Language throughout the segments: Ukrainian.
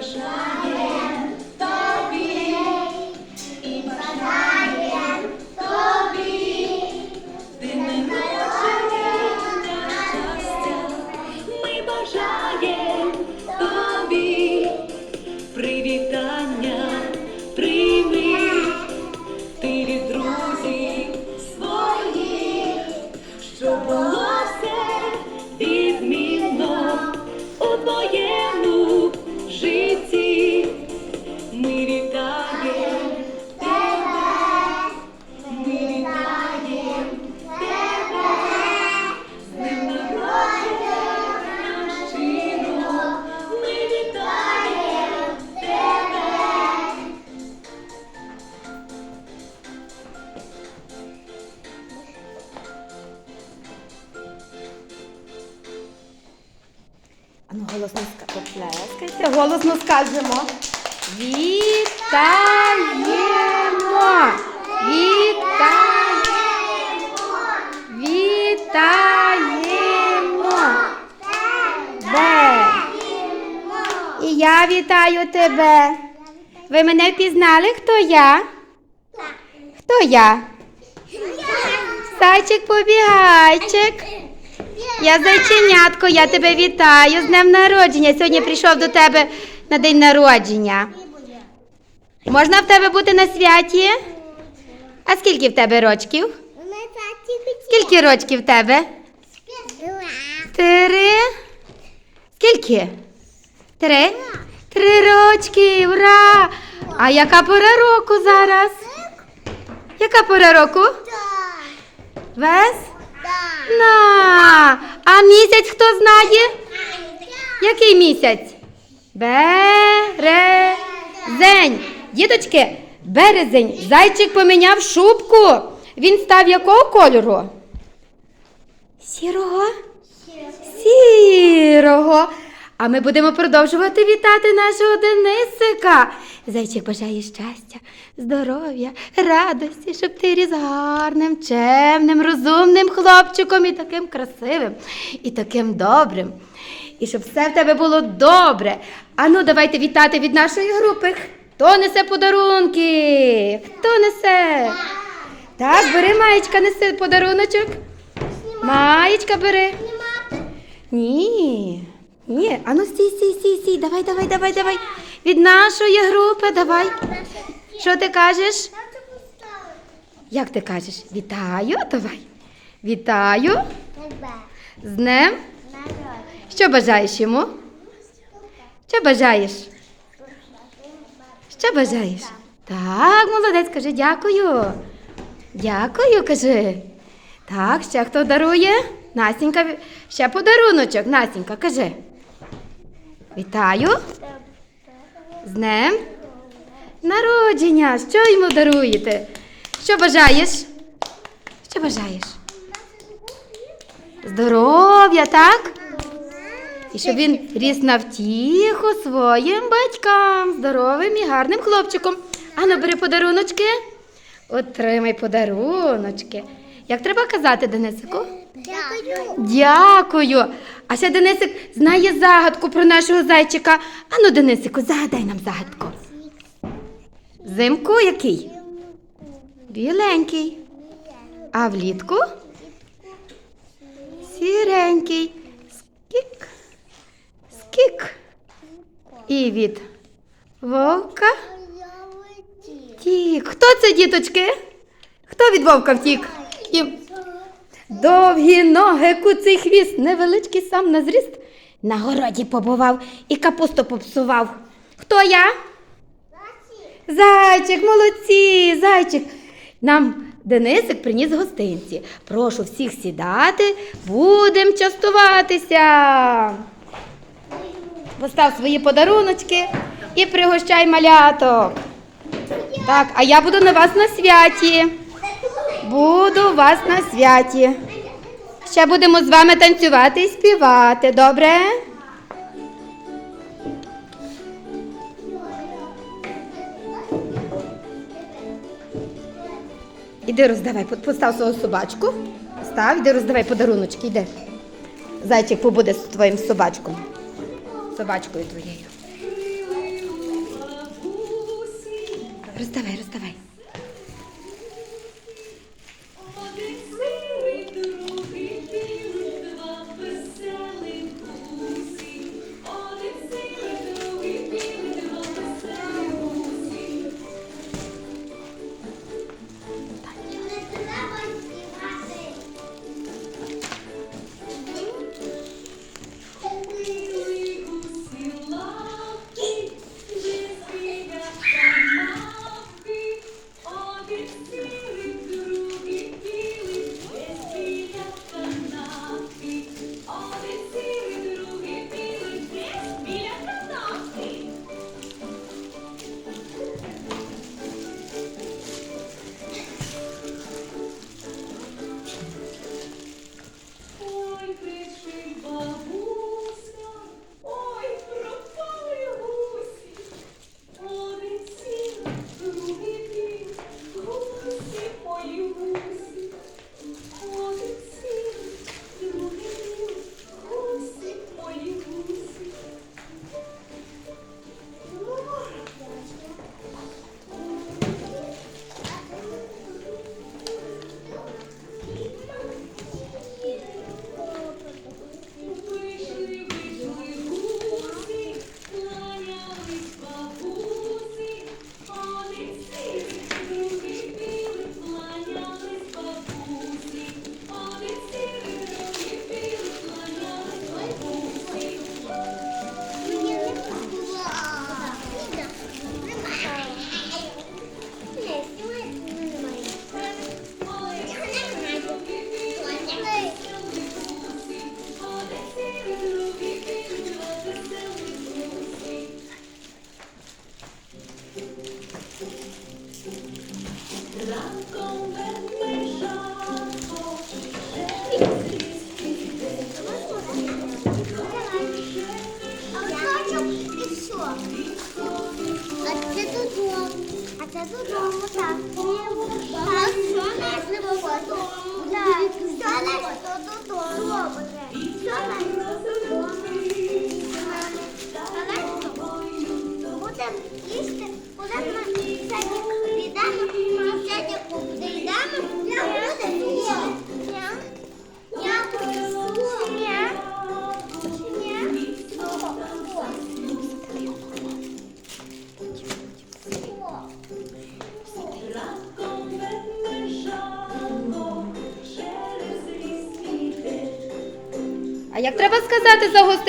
І скажемо. Вітаємо! Вітаємо! Вітаємо! І я вітаю тебе. Ви мене впізнали, хто я? Хто я? Зайчик побігайчик. Я зайченятко, я тебе вітаю з днем народження. Сьогодні прийшов до тебе на день народження. Можна в тебе бути на святі? А скільки в тебе рочків? Скільки рочків в тебе? Три. Скільки? Три? Три рочки, ура! А яка пора року зараз? Яка пора року? Вес? На. А місяць хто знає? Який місяць? Березень. Діточки, березень. Зайчик поміняв шубку. Він став якого кольору? Сірого? Сірого. А ми будемо продовжувати вітати нашого Денисика. Зайчик бажає щастя, здоров'я, радості, щоб ти ріс гарним, чемним, розумним хлопчиком і таким красивим, і таким добрим. І щоб все в тебе було добре. Ану, давайте вітати від нашої групи. Хто несе подарунки? Хто несе? Так, бери маєчка, неси подаруночок. Маєчка бери. Ні. Ні, ану стій, стій, стій, стій. Давай, давай, давай, давай. Від нашої групи давай. Що ти кажеш? Як ти кажеш? Вітаю, давай. Вітаю. З днем. Що бажаєш йому? Що бажаєш? Що бажаєш? Так, молодець, кажи дякую. Дякую, кажи. Так, ще хто дарує? Настінька, ще подаруночок. Настінька, кажи. Вітаю. З днем народження. Що йому даруєте? Що бажаєш? Що бажаєш? Здоров'я, так? І щоб він ріс на втіху своїм батькам, здоровим і гарним хлопчиком. Ану, бери подаруночки. Отримай подаруночки. Як треба казати, Денисику? Дякую. А ще Денисик знає загадку про нашого зайчика. Ану, Денисику, загадай нам загадку. Взимку який? Біленький. А влітку? Сіренький. Скік. Скік. І від вовка втік. Хто це, діточки? Хто від вовка втік? І... Довгі ноги, куций хвіст, невеличкий сам на зріст. На городі побував і капусту попсував. Хто я? Зайчик, молодці, зайчик. Нам Денисик приніс гостинці. Прошу всіх сідати, будемо частуватися. Постав свої подаруночки і пригощай маляток. Так, а я буду на вас на святі. буду вас на святі. Ще будемо з вами танцювати і співати, добре? Іди роздавай, постав свого собачку. Став, іди роздавай подаруночки, йди. Зайчик побуде з твоїм собачком. Собачкою твоєю. Роздавай, роздавай.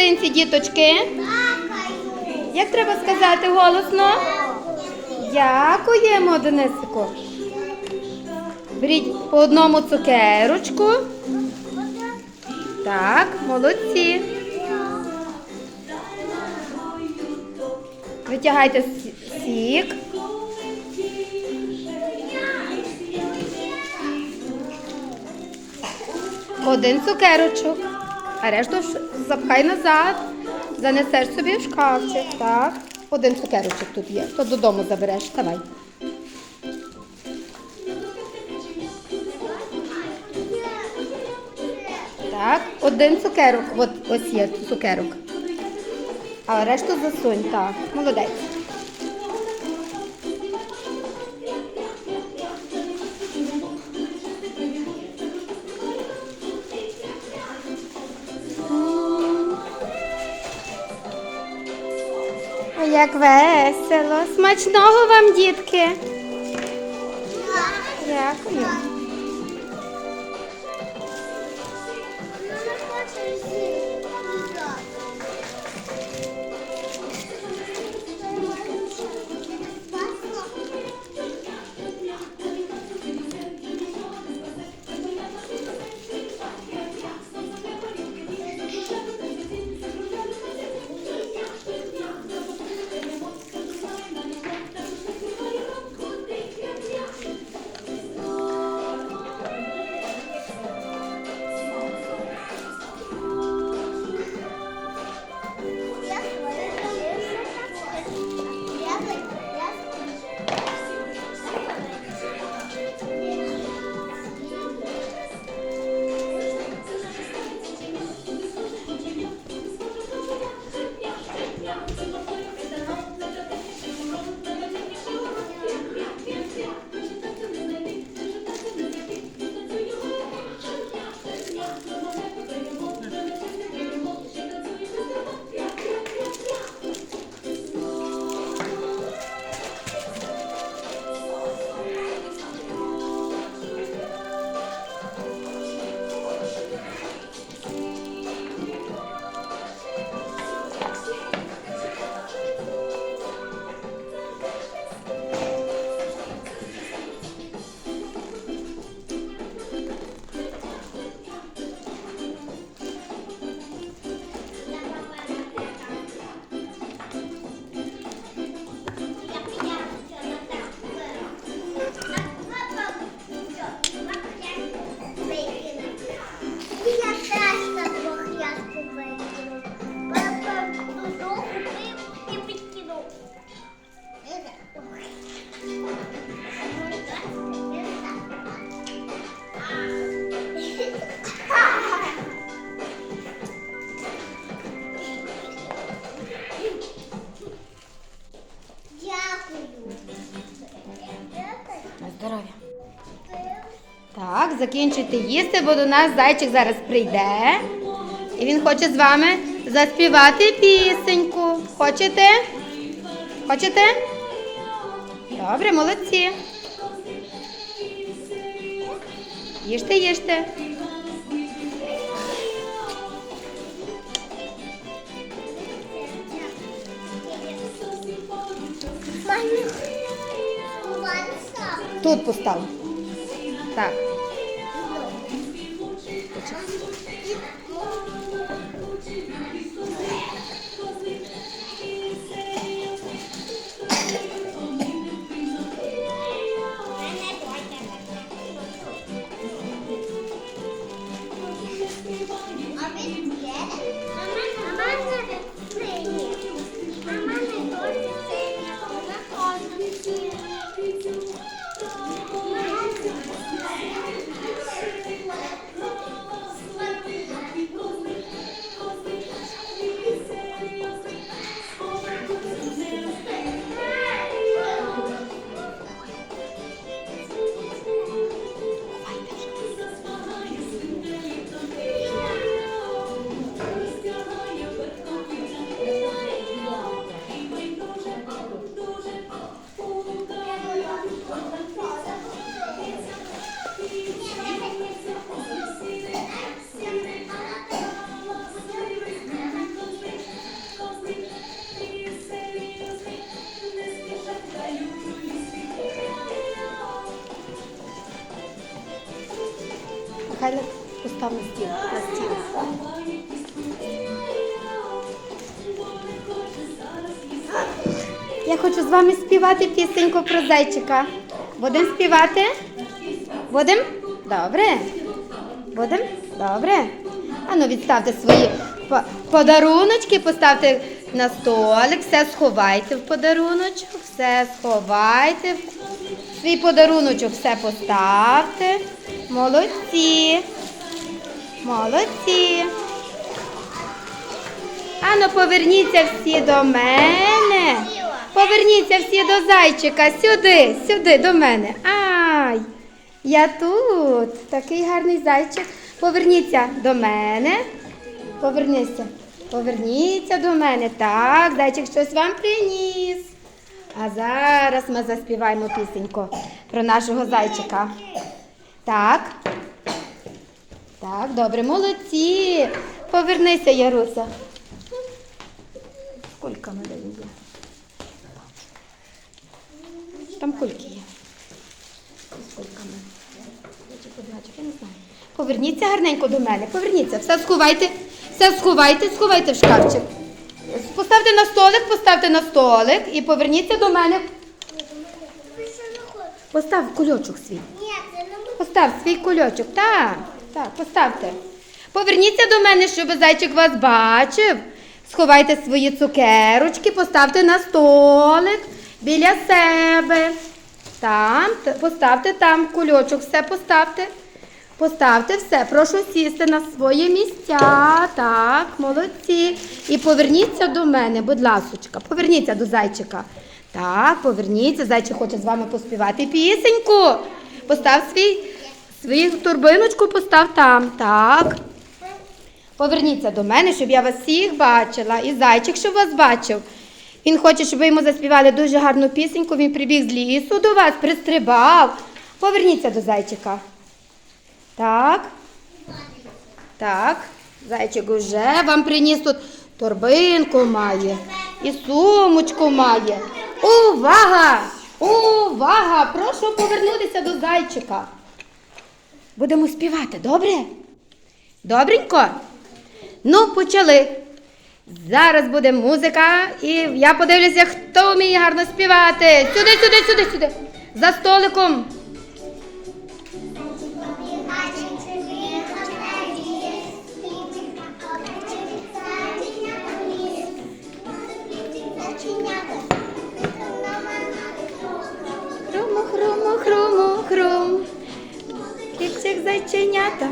Сказати діточки? Як треба сказати голосно? Дякуємо, Денисику. Беріть по одному цукерочку. Так, молодці. Витягайте сік. Один цукерочок, а решту запхай назад. Занесеш собі в шкафчик. Так. Один цукерочок тут є. То додому забереш. Давай. Так, один цукерок. От ось є цукерок. А решту засунь. Так, молодець. Як весело. Смачного вам, дітки. Дякую. Так, закінчуйте їсти, бо до нас зайчик зараз прийде. І він хоче з вами заспівати пісеньку. Хочете? Хочете? Добре, молодці. Їжте, їжте. Тут постав. Так. Михайло, постав на стіл. На стіл. Я хочу з вами співати пісеньку про зайчика. Будемо співати? Будемо? Добре. Будемо? Добре. Ану, відставте свої по- подаруночки, поставте на столик, все сховайте в подаруночок, все сховайте. Свій подаруночок все поставте. Молодці. Молодці. Ану, поверніться всі до мене. Поверніться всі до зайчика. Сюди, сюди, до мене. Ай, я тут. Такий гарний зайчик. Поверніться до мене. Поверніться. Поверніться до мене. Так, зайчик щось вам приніс. А зараз ми заспіваємо пісеньку про нашого зайчика. Так. Так, добре, молодці. Повернися, Яруся. З кульками є. Там кульки є. З. Я не знаю. Поверніться гарненько до мене. Поверніться. Все сховайте. Все сховайте, сховайте в шкафчик. Поставте на столик, поставте на столик і поверніться до мене. Постав кульочок свій. Постав свій кульочок. Так, так, поставте. Поверніться до мене, щоб зайчик вас бачив. Сховайте свої цукерочки, поставте на столик біля себе. Там, поставте там кульочок, все поставте. Поставте все, прошу сісти на свої місця. Так, молодці. І поверніться до мене, будь ласочка. Поверніться до зайчика. Так, поверніться. Зайчик хоче з вами поспівати пісеньку. Постав свій, свою турбиночку, постав там. Так. Поверніться до мене, щоб я вас всіх бачила. І зайчик, щоб вас бачив. Він хоче, щоб ви йому заспівали дуже гарну пісеньку. Він прибіг з лісу до вас, пристрибав. Поверніться до зайчика. Так. Так. Зайчик уже вам приніс тут торбинку має і сумочку має. Увага! Увага! Прошу повернутися до зайчика. Будемо співати, добре? Добренько? Ну, почали. Зараз буде музика, і я подивлюся, хто вміє гарно співати. Сюди, сюди, сюди, сюди. За столиком. Хруму, хруму, хруму, хрум. Хлібчик зайченята.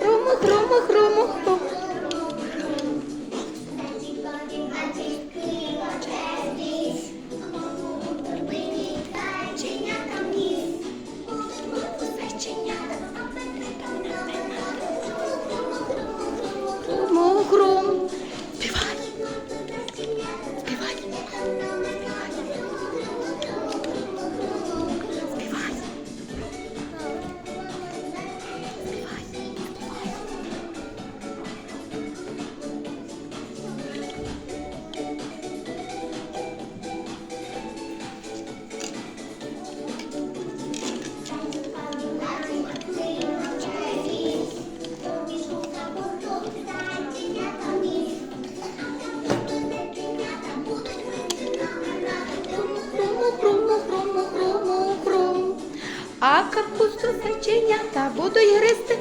Хруму, хруму, хруму, хрум. Зайченята, буду й гристи.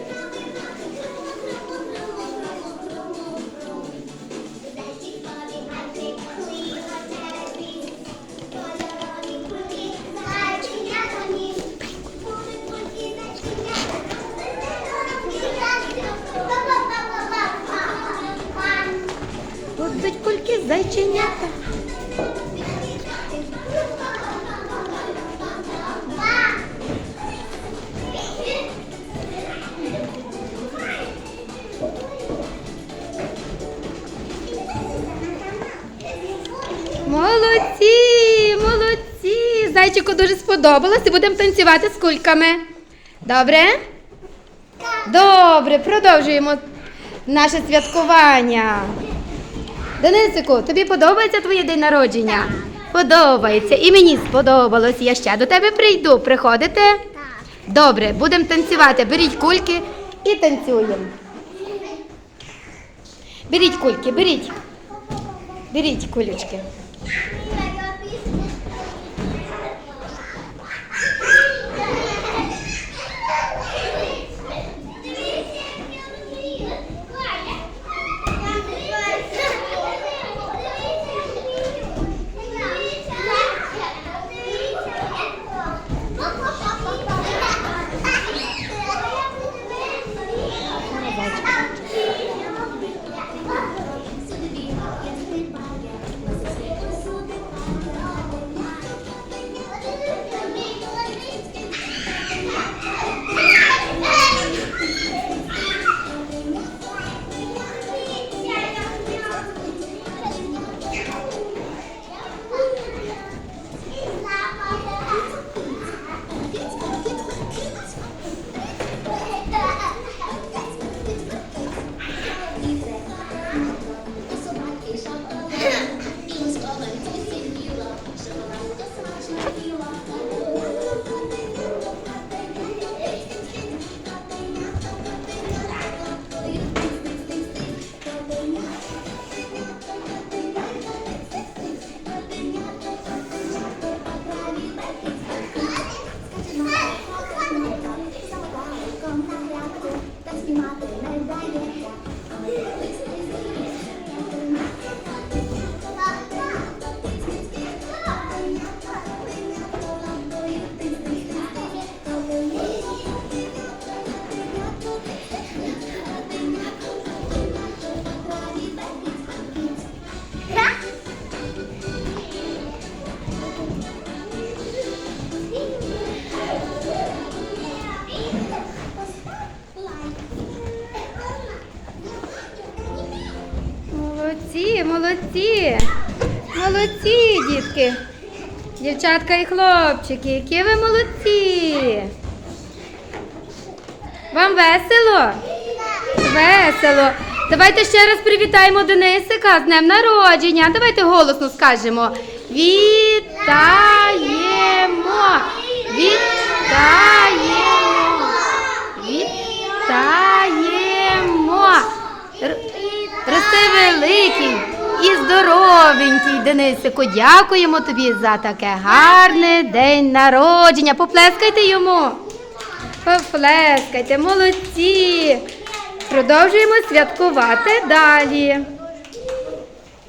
Зайчику дуже сподобалось і будемо танцювати з кульками. Добре? Добре, продовжуємо наше святкування. Денисику, тобі подобається твоє день народження? Подобається. І мені сподобалось. Я ще до тебе прийду. Приходите? Добре, будемо танцювати. Беріть кульки і танцюємо. Беріть кульки, беріть. Беріть кулючки. Молодці, Дівчатка і хлопчики, які ви молодці. Вам весело? Весело. Давайте ще раз привітаємо Денисика з днем народження. Давайте голосно скажемо. Вітаємо! Вітаємо! Вітаємо! Р- Рости великий і здоровенький, Денисику. Дякуємо тобі за таке гарне день народження. Поплескайте йому. Поплескайте, молодці. Продовжуємо святкувати далі.